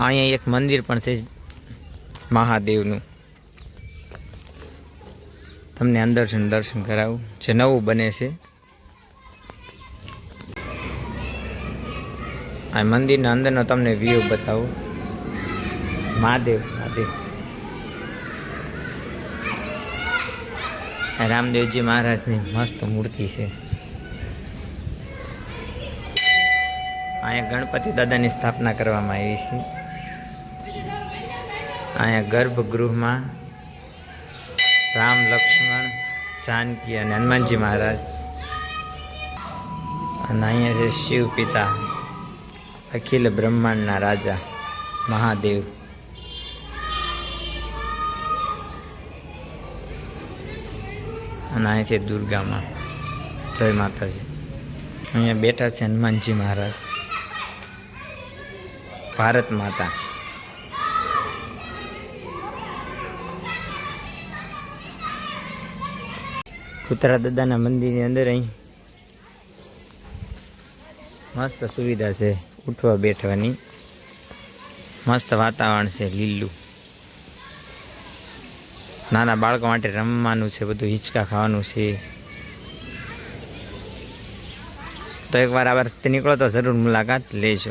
અહીંયા એક મંદિર પણ છે મહાદેવનું. તમને અંદર દર્શન કરાવું. જે નવું બને છે. આ મંદિરના અંદરનો તમને વ્યૂ બતાવો. મહાદેવ મહાદેવ. રામદેવજી મહારાજની મસ્ત મૂર્તિ છે. અહીંયા ગણપતિ દાદાની સ્થાપના કરવામાં આવી છે. અહીંયા ગર્ભગૃહમાં રામ લક્ષ્મણ, જાનકી અને હનુમાનજી મહારાજ. અને અહીંયા છે શિવ પિતા, અખિલ બ્રહ્માંડના રાજા, મહાદેવ. અને અહીંયા છે દુર્ગામાં, જય માતાજી. અહીંયા બેઠા છે હનુમાનજી મહારાજ. ભારત માતા. કૂતરા દાદાના મંદિરની અંદર અહીં. મસ્ત સુવિધા છે ઉઠવા બેઠવાની. મસ્ત વાતાવરણ છે લીલું. નાના બાળકો માટે રમવાનું છે, બધું હિંચકા ખાવાનું છે. તો એકવાર આ વર્ષથી નીકળો તો જરૂર મુલાકાત લેજો.